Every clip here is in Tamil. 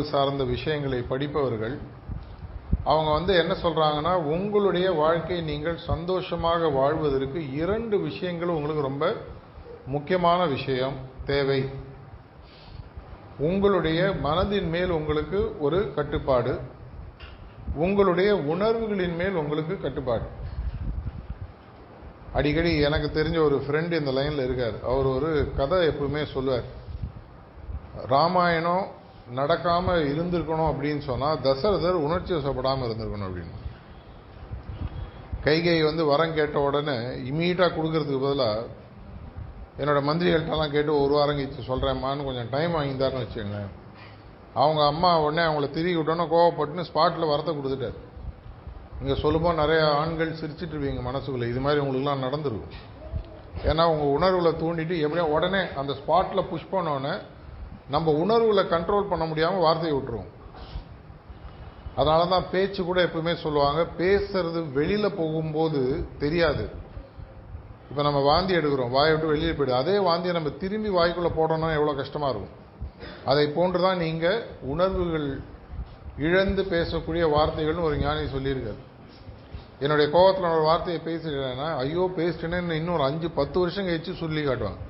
சார்ந்த விஷயங்களை படிப்பவர்கள் அவங்க வந்து என்ன சொல்றாங்கன்னா உங்களுடைய வாழ்க்கை நீங்கள் சந்தோஷமாக வாழ்வதற்கு இரண்டு விஷயங்கள் உங்களுக்கு ரொம்ப முக்கியமான விஷயம் தேவை. உங்களுடைய மனதின் மேல் உங்களுக்கு ஒரு கட்டுப்பாடு. உங்களுடைய உணர்வுகளின் மேல் உங்களுக்கு கட்டுப்பாடு. அடிக்கடி எனக்கு தெரிஞ்ச ஒரு ஃப்ரெண்டு இந்த லைனில் இருக்கார். அவர் ஒரு கதை எப்பவுமே சொல்லுவார். ராமாயணம் நடக்காமல் இருந்திருக்கணும் அப்படின்னு சொன்னால் தசரதர் உணர்ச்சி வசப்படாமல் இருந்திருக்கணும் அப்படின்னு. கைகை வந்து வரம் கேட்ட உடனே இமீடியட்டாக கொடுக்கறதுக்கு பதிலாக என்னோட மந்திரிகள்ட்டெல்லாம் கேட்டு ஒரு வாரம் கழிச்சு சொல்கிறேம்மான்னு கொஞ்சம் டைம் வாங்கிந்தாருன்னு வச்சுக்கோங்களேன். அவங்க அம்மா உடனே அவங்கள திருகி விட்டோன்னே கோவப்பட்டுன்னு ஸ்பாட்டில் வரத்தை கொடுத்துட்டாரு. இங்கே சொல்லும்போது நிறைய ஆண்கள் சிரிச்சிட்டு இருப்பீங்க மனசுக்குள்ளே. இது மாதிரி உங்களுக்குலாம் நடந்துருக்கும். ஏன்னா உங்கள் உணர்வில் தூண்டிட்டு எப்படியோ உடனே அந்த ஸ்பாட்டில் புஷ் பண்ணோன்னே நம்ம உணர்வுகளை கண்ட்ரோல் பண்ண முடியாமல் வார்த்தையை விட்டுருவோம். அதனால தான் பேச்சு கூட எப்பவுமே சொல்லுவாங்க பேசுறது வெளியில் போகும்போது தெரியாது. இப்போ நம்ம வாந்தி எடுக்கிறோம் வாயை விட்டு வெளியே போயிடு. அதே வாந்தியை நம்ம திரும்பி வாய்க்குள்ளே போடணும்னா எவ்வளோ கஷ்டமாக இருக்கும். அதை போன்று தான் நீங்கள் உணர்வுகள் இழந்து பேசக்கூடிய வார்த்தைகள்னு ஒரு ஞானி சொல்லியிருக்காரு. என்னுடைய கோபத்தில் ஒரு வார்த்தையை பேசிட்டேன்னா ஐயோ பேசிட்டேன்னு ஒரு அஞ்சு பத்து வருஷம் கழிச்சு சொல்லி காட்டுவாங்க.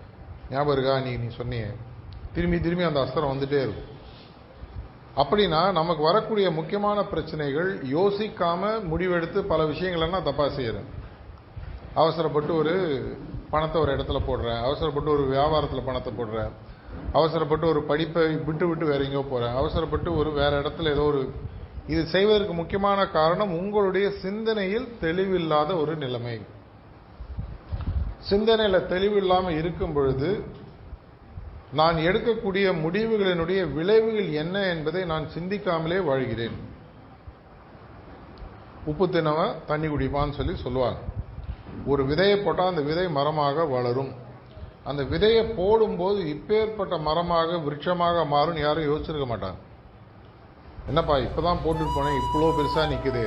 ஞாபகம் இருக்கா நீ நீ சொன்னியே? திரும்பி திரும்பி அந்த அஸ்திரம் வந்துட்டே இருக்கும். அப்படின்னா நமக்கு வரக்கூடிய முக்கியமான பிரச்சனைகள் யோசிக்காம முடிவெடுத்து பல விஷயங்களெல்லாம் தப்பா செய்யறேன். அவசரப்பட்டு ஒரு பணத்தை ஒரு இடத்துல போடுறேன். அவசரப்பட்டு ஒரு வியாபாரத்தில் பணத்தை போடுறேன். அவசரப்பட்டு ஒரு படிப்பை விட்டு விட்டு வேற எங்கேயோ போகிறேன் அவசரப்பட்டு ஒரு வேற இடத்துல ஏதோ ஒரு இது செய்வதற்கு முக்கியமான காரணம் உங்களுடைய சிந்தனையில் தெளிவில்லாத ஒரு நிலைமை. சிந்தனையில் தெளிவில்லாம இருக்கும் பொழுது நான் எடுக்கக்கூடிய முடிவுகளினுடைய விளைவுகள் என்ன என்பதை நான் சிந்திக்காமலே வாழ்கிறேன். உப்பு தினவன் தண்ணி குடிப்பான்னு சொல்லி சொல்லுவாங்க. ஒரு விதையை போட்டால் அந்த விதை மரமாக வளரும். அந்த விதையை போடும்போது இப்பேற்பட்ட மரமாக விருட்சமாக மாறும்னு யாரும் யோசிச்சிருக்க மாட்டாங்க. என்னப்பா இப்பதான் போட்டுட்டு போனேன் இவ்வளோ பெருசாக நிற்குதே